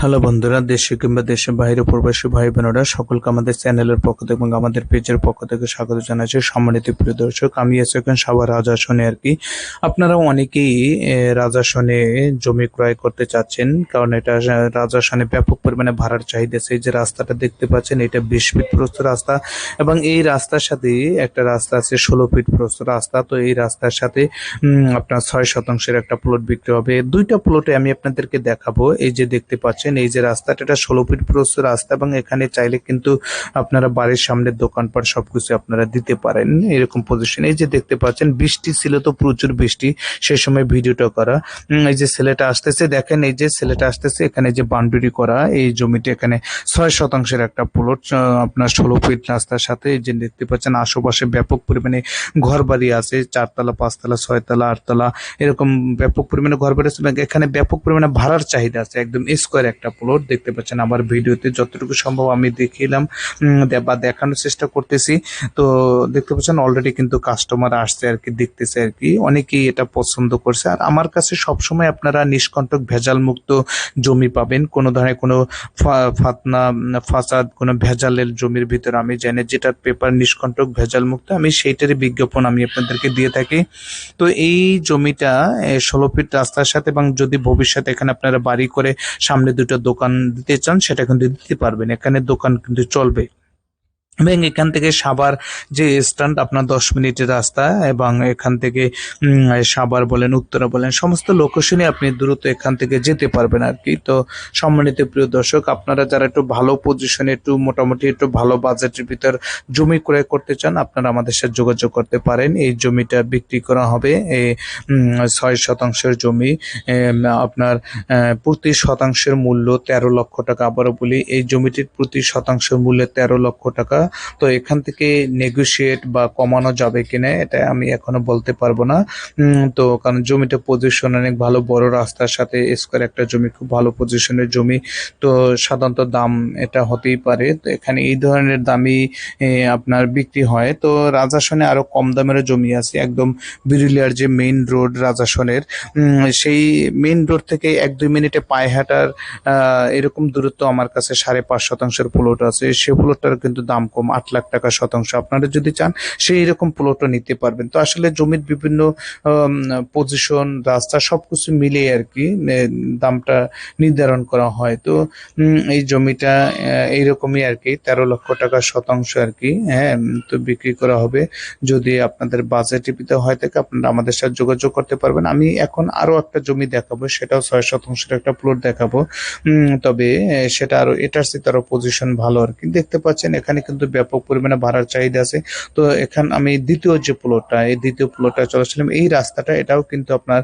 Hello বন্ধুরা দেশে কিংবা দেশের বাইরে প্রবাসী ভাই বোনেরা সকলকে আমাদের চ্যানেলের পক্ষ থেকে এবং আমাদের পেজের পক্ষ থেকে স্বাগত জানাচ্ছি সম্মানিত প্রিয় দর্শক। আমি আছি এখন সাবার রাজাসনে আর কি। আপনারা অনেকেই এ, রাজাসনে জমি ক্রয় করতে চাচ্ছেন কারণ এটা রাজাসনে ব্যাপক পরিমাণে ভাড়ার চাহিদা। সেই যে রাস্তাটা দেখতে পাচ্ছেন এটা বিশ ফিট প্রস্থ রাস্তা এবং এই রাস্তার সাথে একটা রাস্তা আছে ষোলো ফিট প্রস্থ রাস্তা। তো এই রাস্তার সাথে আপনার ছয় শতাংশের একটা প্লট বিক্রি হবে। দুইটা প্লটে আমি আপনাদেরকে দেখাবো। এই যে দেখতে পাচ্ছেন এই যে রাস্তাটা, এটা ষোলো ফিট প্রস্থ রাস্তা এবং এখানে চাইলে কিন্তু আপনারা বাড়ির সামনে দোকানপাট সবকিছু আপনারা দিতে পারেন, এরকম পজিশন এই যে দেখতে পাচ্ছেন, বৃষ্টি ছিল তো প্রচুর বৃষ্টি সেই সময় ভিডিওটা করা। এই যে ছেলেটা আসতেছে, দেখেন এই যে ছেলেটা আসতেছে, এখানে যে বাউন্ডারি করা, এই জমিটি এখানে ছয় শতাংশের একটা প্লট আপনার ষোলো ফিট রাস্তার সাথে, এই যে দেখতে পাচ্ছেন, আশেপাশে ব্যাপক পরিমাণে ঘর বাড়ি আছে, চারতলা, পাঁচতলা, ছয়তলা, আটতলা, এরকম ব্যাপক পরিমাণে ঘর বাড়ি আছে এখানে ব্যাপক পরিমাণে ভাড়ার চাহিদা আছে, একদম স্কোয়ার একটা প্লট দেখতে পাচ্ছেন। আমার ভিডিওতে যতটুকু সম্ভব আমি দেখিলাম বা দেখানোর চেষ্টা করতেছি। তো দেখতে পাচ্ছেন অলরেডি কিন্তু কাস্টমার আসছে আর কি, দেখতেছে আর কি। অনেকেই এটা পছন্দ করছে। আর আমার কাছে সবসময় আপনারা নিষ্কণ্টক ভেজাল মুক্ত জমি পাবেন। কোনো ধরনের কোনো ফাতনা, ফাসাদ, কোনো ভেজালের জমির ভিতরে আমি জানি যেটার পেপার নিষ্কণ্টক ভেজাল মুক্ত আমি সেইটারই বিজ্ঞাপন আমি আপনাদেরকে দিয়ে থাকি। তো এই জমিটা ষোলো ফিট রাস্তার সাথে এবং যদি ভবিষ্যতে এখানে আপনারা বাড়ি করে সামনে দুটো দোকান দিতে চান সেটা কিন্তু দিতে পারবেন। এখানে দোকান কিন্তু চলবে। এবং এখান থেকে সাবার যে স্ট্যান্ড, আপনার দশ মিনিটের রাস্তা এবং এখান থেকে সাবার বলেন, উত্তরা বলেন, সমস্ত লোকেশনে আপনি দ্রুত এখান থেকে যেতে পারবেন আর কি তো সম্মানিত প্রিয় দর্শক, আপনারা যারা একটু ভালো পজিশনে একটু মোটামুটি একটু ভালো বাজেটের ভিতর জমি ক্রয় করতে চান, আপনারা আমাদের সাথে যোগাযোগ করতে পারেন। এই জমিটা বিক্রি করা হবে এই ছয় শতাংশের জমি। আপনার প্রতি শতাংশের মূল্য তেরো লক্ষ টাকা। আবারও বলি, এই জমিটির প্রতি শতাংশের মূল্য তেরো লক্ষ টাকা। তো এখান থেকে নেগোশিয়েট বা কমানো যাবে কিনা, এটা আমি এখনও বলতে পারব না। তো কারণ জমিটা পজিশন অনেক ভালো, বড় রাস্তার সাথে স্কোয়ার একটা জমি, খুব ভালো পজিশনের জমি। তো সাধারণত দাম এটা হতেই পারে। তো এখানে এই ধরনের দামি আপনার বিক্রি হয়। তো রাজাসনে আরও কম দামেরও জমি আছে। একদম বিরুলিয়ার যে মেইন রোড রাজাসনের সেই মেইন রোড থেকে এক দুই মিনিটে পায়ে হাঁটার এরকম দূরত্ব আমার কাছে সাড়ে পাঁচ শতাংশের প্লট আছে। সে প্লটটার কিন্তু দাম কম আট লাখ টাকা শতাংশ আপনারা যদি চান, সেই রকম প্লটও নিতে পারবেন। তো আসলে জমির বিভিন্ন পজিশন রাস্তা সবকিছু মিলিয়ে আর কি দামটা নির্ধারণ করা হয়। তো এই জমিটা এইরকমই আর কি, তেরো লক্ষ টাকা শতাংশ আর কি হ্যাঁ তো বিক্রি করা হবে। যদি আপনাদের বাজেট টিপিতে হয় থাকে, আপনারা আমাদের সাথে যোগাযোগ করতে পারবেন। আমি এখন আরও একটা জমি দেখাবো, সেটাও ছয় শতাংশের একটা প্লট দেখাবো। তবে সেটা আরও, এটার চেয়ে আরও পজিশন ভালো আর কি। দেখতে পাচ্ছেন, এখানে কিন্তু ব্যাপক পরিমাণে ভাড়ার চাহিদা আছে। তো এখান আমি দ্বিতীয় যে প্লটটা এই দ্বিতীয় প্লটটা চলেছিলাম এই রাস্তাটা, এটাও কিন্তু আপনার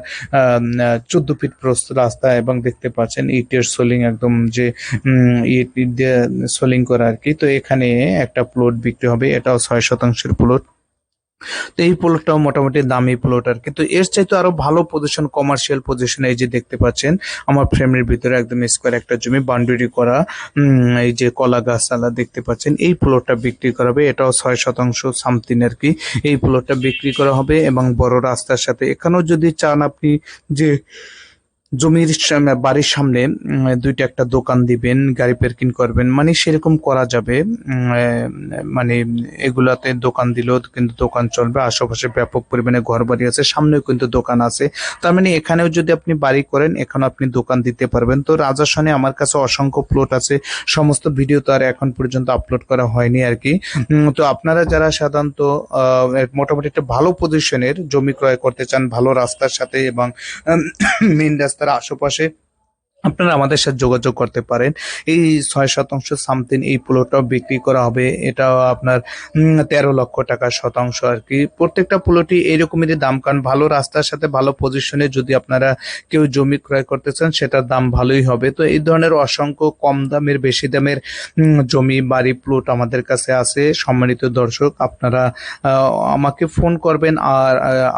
চোদ্দ ফিট প্রস্ত রাস্তা এবং দেখতে পাচ্ছেন ইটের সোলিং একদম যে ইট দিয়ে সোলিং করা আর কি। তো এখানে একটা প্লট বিক্রি হবে, এটাও ছয় শতাংশের প্লট তো এই প্লটটাও মোটামুটি দামি প্লটার কিন্তু এর চাইতে আরও ভালো পজিশন কমার্শিয়াল পজিশন এই যে দেখতে পাচ্ছেন, আমার ফ্রেমের ভিতরে একদম স্কোয়ার একটা জমি বাউন্ডারি করা এই যে কলা গাছালা দেখতে পাচ্ছেন, এই প্লটটা বিক্রি করা হবে, এটাও ছয় শতাংশ সামথিং আর কি। এই প্লটটা বিক্রি করা হবে এবং বড় রাস্তার সাথে। এখানেও যদি চান আপনি যে জমির বাড়ির সামনে দুইটা একটা দোকান দিবেন, গাড়ি পার্কিং করবেন মানে সেরকম করা যাবে। মানে এগুলাতে দোকান দিলেও কিন্তু দোকান চলবে, আশেপাশে ব্যাপক পরিমাণে ঘর বাড়ি আছে, সামনেও কিন্তু দোকান আছে। তার মানে এখানেও যদি আপনি বাড়ি করেন এখানে আপনি দোকান দিতে পারবেন। তো রাজাসনে আমার কাছে অসংখ্য প্লট আছে, সমস্ত ভিডিও তো আর এখন পর্যন্ত আপলোড করা হয়নি আর কি। তো আপনারা যারা সাধারণত মোটামুটি একটা ভালো পজিশনের জমি ক্রয় করতে চান, ভালো রাস্তার সাথে এবং মেইন রাস্তার আশেপাশে আপনারা আমাদের সাথে যোগাযোগ করতে পারেন। এই ছয় শতাংশ সামথিং এই প্লটটাও বিক্রি করা হবে। এটা আপনার তেরো লক্ষ টাকা শতাংশ আর কি। প্রত্যেকটা প্লটই এইরকমেরই দাম, কারণ ভালো রাস্তার সাথে ভালো পজিশনে যদি আপনারা কেউ জমি ক্রয় করতে চান, সেটার দাম ভালোই হবে। তো এই ধরনের অসংখ্য কম দামের, বেশি দামের জমি, বাড়ি, প্লট আমাদের কাছে আছে। সম্মানিত দর্শক, আপনারা আমাকে ফোন করবেন আর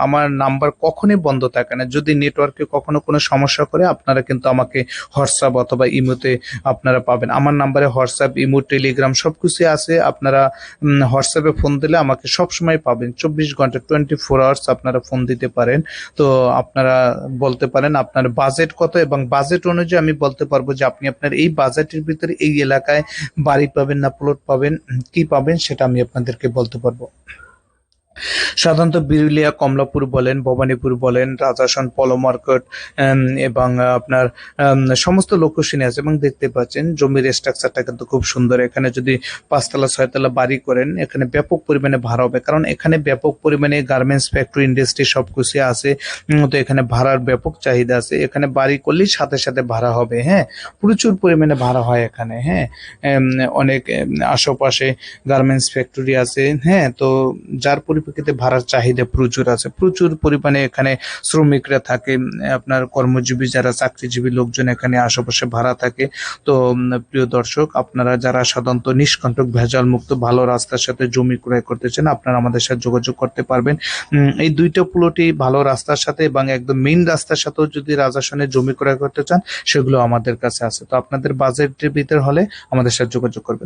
আমার নাম্বার কখনই বন্ধ থাকে না। যদি নেটওয়ার্কে কখনো কোনো সমস্যা করে, আপনারা কিন্তু আমাকে হোয়াটসঅ্যাপ অথবা ইমোতে আপনারা পাবেন। আমার নাম্বারে হোয়াটসঅ্যাপ, ইমো, টেলিগ্রাম সব কিছু আছে। আপনারা হোয়াটসঅ্যাপে ফোন দিলে আমাকে সব সময় পাবেন। চব্বিশ ঘণ্টা টোয়েন্টি ফোর আওয়ার্স আপনারা ফোন দিতে পারেন। তো আপনারা বলতে পারেন আপনার বাজেট কত এবং বাজেট অনুযায়ী আমি বলতে পারব যে আপনি আপনার এই বাজেটের ভিতরে এই এলাকায় বাড়ি পাবেন না প্লট পাবেন, কি পাবেন সেটা আমি আপনাদেরকে বলতে পারব। সাধারণত বিরুলিয়া, কমলাপুর বলেন, ভবানীপুর বলেন, রাজাসন, পলো মার্কেট এবং আপনার সমস্ত লোকেশনে আছে এবং দেখতে পাচ্ছেন, জমির স্ট্রাকচারটা কিন্তু খুব সুন্দর। এখানে যদি পাঁচতলা, ছয়তলা বাড়ি করেন, এখানে ব্যাপক পরিমাণে ভাড়া হবে। কারণ এখানে ব্যাপক পরিমাণে গার্মেন্টস ফ্যাক্টরি ইন্ডাস্ট্রি সব কিছু আছে তো এখানে ভাড়ার ব্যাপক চাহিদা আছে। এখানে বাড়ি করলেই সাথে সাথে ভাড়া হবে হ্যাঁ? প্রচুর পরিমাণে ভাড়া হয় এখানে হ্যাঁ? অনেক আশেপাশে গার্মেন্টস ফ্যাক্টরি আছে হ্যাঁ? তো যার পরিপ্রেক্ষিতে ভাড়ার চাহিদা প্রচুর আছে। প্রচুর পরিমাণে এখানে শ্রমিকরা থাকে আপনার কর্মজীবী যারা চাকরিজীবী লোকজন এখানে আশেপাশে ভাড়া থাকে। তো প্রিয় দর্শক, আপনারা যারা সাধারণত নিষ্কণ্টক ভেজাল মুক্ত ভালো রাস্তার সাথে জমি ক্রয় করতে চান আপনারা আমাদের সাথে যোগাযোগ করতে পারবেন। এই দুইটা প্লটই ভালো রাস্তার সাথে এবং একদম মেইন রাস্তার সাথেও যদি রাজাসনে জমি ক্রয় করতে চান, সেগুলো আমাদের কাছে আছে। তো আপনাদের বাজেটের ভিতর হলে আমাদের সাথে যোগাযোগ করবেন।